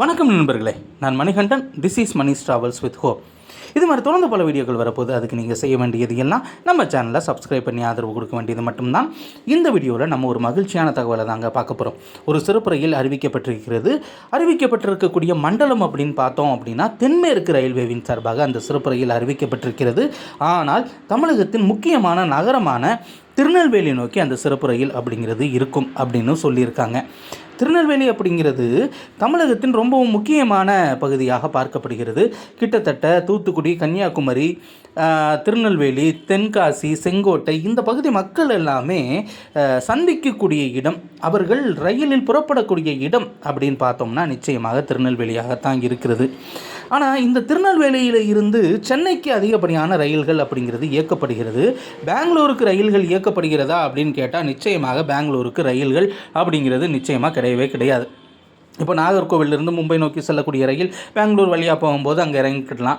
வணக்கம் நண்பர்களே. நான் Manikandan. This is Mani travels with hope இது மாதிரி தொடர்ந்து பல வீடியோக்கள் வரப்போது அதுக்கு நீங்கள் செய்ய வேண்டியது எல்லாம் நம்ம சேனலை சப்ஸ்கிரைப் பண்ணி ஆதரவு கொடுக்க வேண்டியது மட்டும்தான். இந்த வீடியோவில் நம்ம ஒரு மகிழ்ச்சியான தகவலை தாங்க பார்க்க போகிறோம் ஒரு சிறப்பு ரயில் அறிவிக்கப்பட்டிருக்கிறது. அறிவிக்கப்பட்டிருக்கக்கூடிய மண்டலம் அப்படின்னு பார்த்தோம் அப்படின்னா தென்மேற்கு ரயில்வேவின் சார்பாக அந்த சிறப்புறையில் அறிவிக்கப்பட்டிருக்கிறது. ஆனால் தமிழகத்தின் முக்கியமான நகரமான திருநெல்வேலி நோக்கி அந்த சிறப்பு ரயில் அப்படிங்கிறது இருக்கும் அப்படின்னு சொல்லியிருக்காங்க. திருநெல்வேலி அப்படிங்கிறது தமிழகத்தின் ரொம்பவும் முக்கியமான பகுதியாக பார்க்கப்படுகிறது. கிட்டத்தட்ட தூத்துக்குடி கன்னியாகுமரி திருநெல்வேலி தென்காசி செங்கோட்டை இந்த பகுதி மக்கள் எல்லாமே சந்திக்கக்கூடிய இடம் அவர்கள் ரயிலில் புறப்படக்கூடிய இடம் அப்படின்னு பார்த்தோம்னா நிச்சயமாக திருநெல்வேலியாகத்தான் இருக்கிறது. ஆனால் இந்த திருநெல்வேலியில் இருந்து சென்னைக்கு அதிகப்படியான ரயில்கள் அப்படிங்கிறது இயக்கப்படுகிறது. பெங்களூருக்கு ரயில்கள் இயக்கப்படுகிறதா அப்படின்னு கேட்டால் நிச்சயமாக பெங்களூருக்கு ரயில்கள் அப்படிங்கிறது நிச்சயமாக கிடையவே கிடையாது. இப்போ நாகர்கோவிலிருந்து மும்பை நோக்கி செல்லக்கூடிய ரயில் பெங்களூர் வழியாக போகும்போது அங்கே இறங்கிக்கிடலாம்.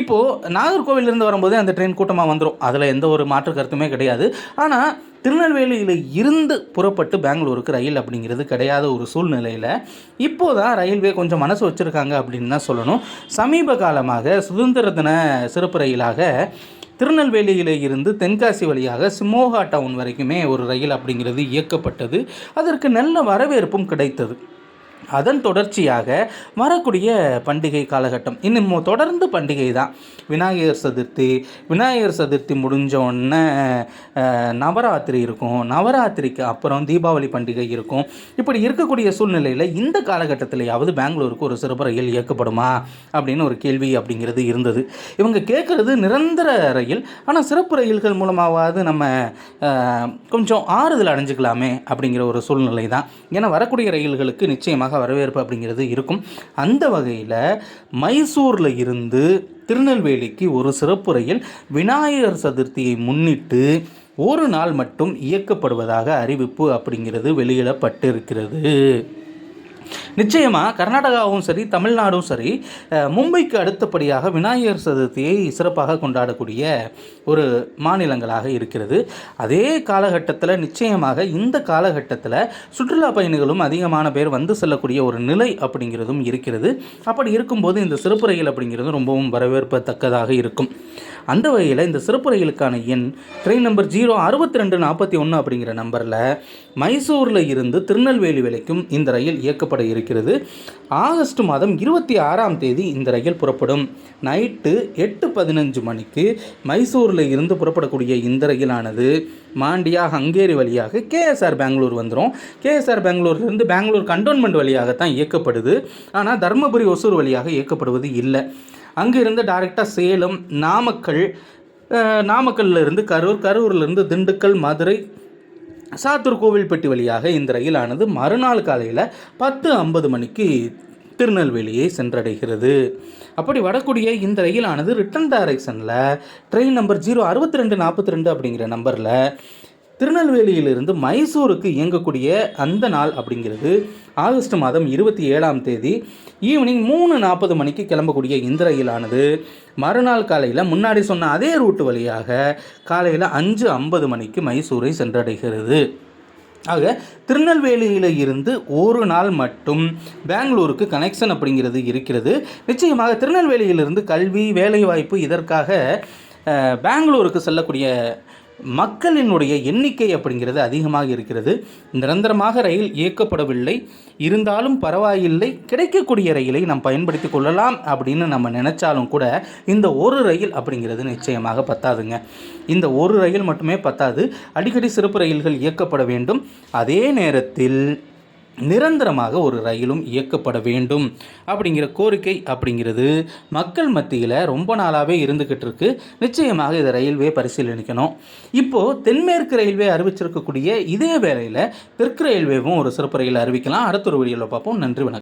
இப்போது நாகர்கோவிலிருந்து வரும்போது அந்த ட்ரெயின் கூட்டமாக வந்துடும் அதில் எந்த ஒரு மாற்று கருத்துமே கிடையாது. ஆனால் திருநெல்வேலியில் இருந்து புறப்பட்டு பெங்களூருக்கு ரயில் அப்படிங்கிறது கிடையாத ஒரு சூழ்நிலையில் இப்போ தான் ரயில்வே கொஞ்சம் மனசு வச்சுருக்காங்க அப்படின்னு தான் சொல்லணும். சமீப காலமாக சுதந்திர தின சிறப்பு ரயிலாக திருநெல்வேலியில் இருந்து தென்காசி வழியாக சிமோகா டவுன் வரைக்குமே ஒரு ரயில் அப்படிங்கிறது இயக்கப்பட்டது. அதற்கு நல்ல வரவேற்பும் கிடைத்தது. அதன் தொடர்ச்சியாக வரக்கூடிய பண்டிகை காலகட்டம். இன்னும் தொடர்ந்து பண்டிகை தான். விநாயகர் சதுர்த்தி விநாயகர் சதுர்த்தி முடிஞ்ச உடனே நவராத்திரி இருக்கும். நவராத்திரிக்கு அப்புறம் தீபாவளி பண்டிகை இருக்கும். இப்படி இருக்கக்கூடிய சூழ்நிலையில் இந்த காலகட்டத்திலேயாவது பெங்களூருக்கு ஒரு சிறப்பு ரயில் இயக்கப்படுமா? அப்படின்னு ஒரு கேள்வி அப்படிங்கிறது இருந்தது. இவங்க கேட்குறது நிரந்தர ரயில். ஆனால் சிறப்பு ரயில்கள் மூலமாவது நம்ம கொஞ்சம் ஆறுதல் அடைஞ்சிக்கலாமே அப்படிங்கிற ஒரு சூழ்நிலை தான். ஏன்னா வரக்கூடிய ரயில்களுக்கு நிச்சயமாக வரவேற்பு அப்படிங்கிறது இருக்கும். அந்த வகையில் மைசூரில் இருந்து திருநெல்வேலிக்கு ஒரு சிறப்பு ரயில் விநாயகர் சதுர்த்தியை முன்னிட்டு ஒரு நாள் மட்டும் இயக்கப்படுவதாக அறிவிப்பு அப்படிங்கிறது வெளியிடப்பட்டிருக்கிறது. நிச்சயமாக கர்நாடகாவும் சரி தமிழ்நாடும் சரி மும்பைக்கு அடுத்தபடியாக விநாயகர் சதுர்த்தியை சிறப்பாக கொண்டாடக்கூடிய ஒரு மாநிலங்களாக இருக்கிறது. அதே காலகட்டத்தில் நிச்சயமாக இந்த காலகட்டத்தில் சுற்றுலா பயணிகளும் அதிகமான பேர் வந்து செல்லக்கூடிய ஒரு நிலை அப்படிங்கிறதும் இருக்கிறது. அப்படி இருக்கும்போது இந்த சிறப்பு ரயில் அப்படிங்கிறது ரொம்பவும் வரவேற்பத்தக்கதாக இருக்கும். அந்த வகையில் இந்த சிறப்பு ரயிலுக்கான எண் ட்ரெயின் நம்பர் ஜீரோ அறுபத்தி ரெண்டு நாற்பத்தி ஒன்று அப்படிங்கிற நம்பரில் மைசூரில் இருந்து திருநெல்வேலி வரைக்கும் இந்த ரயில் இயக்கப்பட இருக்கிறது. ஆகஸ்ட் மாதம் இருபத்தி ஆறாம் தேதி இந்த ரயில் புறப்படும். நைட்டு எட்டு பதினஞ்சு மணிக்கு மைசூரில் இருந்து புறப்படக்கூடிய இந்த ரயிலானது மாண்டியா ஹங்கேரி வழியாக கேஎஸ்ஆர் பெங்களூர் வந்துடும் கேஎஸ்ஆர் பெங்களூர்லேருந்து பெங்களூர் கண்டோன்மெண்ட் வழியாகத்தான் இயக்கப்படுது. ஆனால் தருமபுரி ஒசூர் வழியாக இயக்கப்படுவது இல்லை. அங்கிருந்து டைரெக்டாக சேலம் நாமக்கல் அஹ், நாமக்கல்ல இருந்து கரூர் கரூர்லேருந்து திண்டுக்கல் மதுரை சாத்தூர் கோவில்பட்டி வழியாக இந்த ரயிலானது மறுநாள் காலையில் பத்து ஐம்பது மணிக்கு திருநெல்வேலியை சென்றடைகிறது. அப்படி வரக்கூடிய இந்த ரயிலானது ரிட்டன் டைரக்ஷனில் ட்ரெயின் நம்பர் ஜீரோ அறுபத்தி ரெண்டு நாற்பத்தி ரெண்டு அப்படிங்கிற நம்பரில் திருநெல்வேலியிலிருந்து மைசூருக்கு இயங்கக்கூடிய அந்த நாள் அப்படிங்கிறது ஆகஸ்ட் மாதம் இருபத்தி ஏழாம் தேதி ஈவினிங் மூணு நாற்பது மணிக்கு கிளம்பக்கூடிய இந்த ரயிலானது. மறுநாள் காலையில் முன்னாடி சொன்ன அதே ரூட்டு வழியாக காலையில் அஞ்சு ஐம்பது மணிக்கு மைசூரை சென்றடைகிறது. ஆக திருநெல்வேலியில் இருந்து ஒரு நாள் மட்டும் பெங்களூருக்கு கனெக்ஷன் அப்படிங்கிறது இருக்கிறது. நிச்சயமாக திருநெல்வேலியிலிருந்து கல்வி வேலைவாய்ப்பு இதற்காக பெங்களூருக்கு செல்லக்கூடிய மக்களினுடைய எண்ணிக்கை அப்படிங்கிறது அதிகமாக இருக்கிறது. நிரந்தரமாக ரயில் இயக்கப்படவில்லை. இருந்தாலும் பரவாயில்லை. கிடைக்கக்கூடிய ரயிலை நாம் பயன்படுத்தி கொள்ளலாம் அப்படின்னு நம்ம நினச்சாலும் கூட இந்த ஒரு ரயில் அப்படிங்கிறது நிச்சயமாக பத்தாதுங்க. இந்த ஒரு ரயில் மட்டுமே பத்தாது. அடிக்கடி சிறப்பு ரயில்கள் இயக்கப்பட வேண்டும். அதே நேரத்தில் நிரந்தரமாக ஒரு ரயிலும் இயக்கப்பட வேண்டும். அப்படிங்கிற கோரிக்கை அப்படிங்கிறது மக்கள் மத்தியில் ரொம்ப நாளாகவே இருந்துக்கிட்டு இருக்கு. நிச்சயமாக இதை ரயில்வே பரிசீலனிக்கணும். இப்போது தென்மேற்கு ரயில்வே அறிவிச்சிருக்கக்கூடிய இதே வேளையில் தெற்கு ரயில்வேவும் ஒரு சிறப்பு ரயில் அறிவிக்கலாம். அடுத்த ஒரு வீடியோவில் பார்ப்போம். நன்றி வணக்கம்.